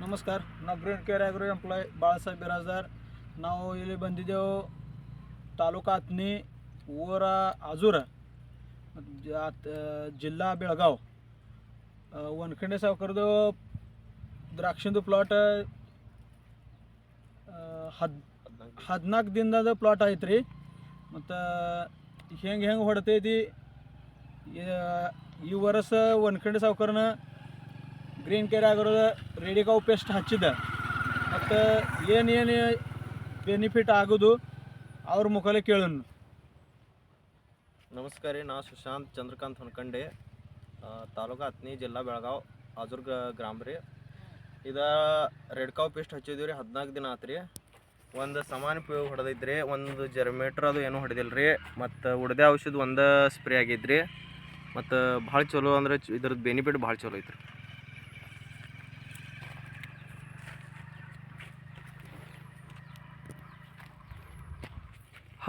ನಮಸ್ಕಾರ ನಾವು green care agro employ Balasaheb Biradar ನಾವು ಇಲ್ಲಿ ಬಂದಿದ್ದೆವು ತಾಲೂಕು ಆತ್ನಿ ಊರ ಆಜೂರ ಮತ್ತ್ ಜ- ಆತ್- ಜಿಲ್ಲಾ ಬೆಳಗಾವ್ ಒನ್ಖಂಡೆ ಸಾವ್ಕರ್ದು ದ್ರಾಕ್ಷಿಂದು ಪ್ಲಾಟ್ ಹದ್ ಹದಿನಾಲ್ಕು ದಿನದ ಪ್ಲಾಟ್ ಐತೆ ರೀ ಮತ್ತು ಹೆಂಗೆ ಹೆಂಗೆ ಹೊಡ್ತೈತಿ ಈ- ಈ ವರ್ಷ ಒನ್ಖಂಡೆ ಸಾವ್ಕರ್ನ ಗ್ರೀನ್ ಕೇರ್ ಆಗಿರೋದು ರೇಡಿಕಾವು ಪೇಸ್ಟ್ ಹಚ್ಚಿದೆ. ಮತ್ತು ಏನೇನು ಏನು ಬೆನಿಫಿಟ್ ಆಗೋದು ಅವ್ರ ಮುಖಲೇ ಕೇಳೋಣ. ನಮಸ್ಕಾರ ರೀ, ನಾ ಸುಶಾಂತ್ ಚಂದ್ರಕಾಂತ್ ಹೊನ್ಕಂಡೆ. ತಾಲೂಕು ಹತ್ನಿ, ಜಿಲ್ಲಾ ಬೆಳಗಾವ್ ಆಜೂರ್ ಗ್ರಾಮ ರೀ. ಇದು ರೆಡ್ ಕಾವ್ ಪೇಸ್ಟ್ ಹಚ್ಚಿದ್ವಿ ರೀ, ಹದಿನಾಲ್ಕು ದಿನ ಆತ್ರಿ. ಒಂದು ಸಮಾನ ಉಪಯೋಗ ಹೊಡೆದೈತ್ರಿ ಒಂದು ಜರ್ಮೇಟ್ರ್ ಅದು ಏನೂ ಹೊಡೆದಿಲ್ಲ ರೀ, ಮತ್ತು ಉಡದೆ ಔಷಧ ಒಂದು ಸ್ಪ್ರೇ ಆಗಿದ್ರಿ. ಮತ್ತು ಭಾಳ ಚಲೋ ಅಂದ್ರೆ ಇದ್ರದ್ದು ಬೆನಿಫಿಟ್ ಭಾಳ ಚಲೋ ಐತೆ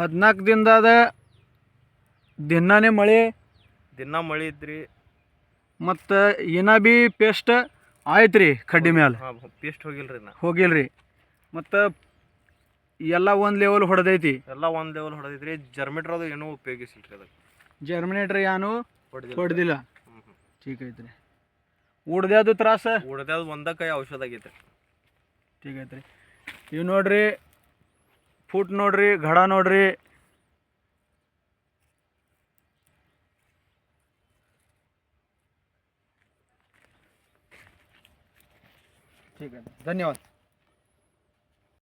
ಹದಿನಾಲ್ಕು ದಿನದಾದ ದಿನಾನೇ ಮಳೆ. ದಿನ ಮಳೆ ಇದ್ರಿ. ಮತ್ತು ಏನ ಬಿ ಪೇಸ್ಟ್ ಆಯ್ತು ರೀ ಕಡ್ಡಿ ಮ್ಯಾಲೆ. ಪೇಸ್ಟ್ ಹೋಗಿಲ್ರಿ ನಾ. ಹೋಗಿಲ್ರಿ. ಮತ್ತು ಎಲ್ಲ ಒಂದು ಲೆವೆಲ್ ಹೊಡೆದೈತಿ. ಎಲ್ಲ ಒಂದು ಲೆವೆಲ್ ಹೊಡೆದೈತ್ರಿ. ಜರ್ಮಿಟ್ರ್ ಅದು ಏನೂ ಉಪಯೋಗಿಸಿಲ್ರಿ ಅದಕ್ಕೆ. ಜರ್ಮಿನೇಟ್ರ್ ಏನು ಹೊಡೆದಿಲ್ಲ. ಠೀಕ್ ಐತ್ರಿ ಉಡ್ದ್ಯಾವ್ದು ತ್ರಾಸ? ಉಡ್ದ್ಯಾವ್ದು ಒಂದಕ್ಕೆ ಔಷಧ ಆಗೈತೆ ಠೀಕ್ ಐತ್ರಿ ಇವು ನೋಡ್ರಿ ಫೂಟ್ ನೋಡ್ರಿ ಘಡ ನೋಡ್ರಿ. ಧನ್ಯವಾದ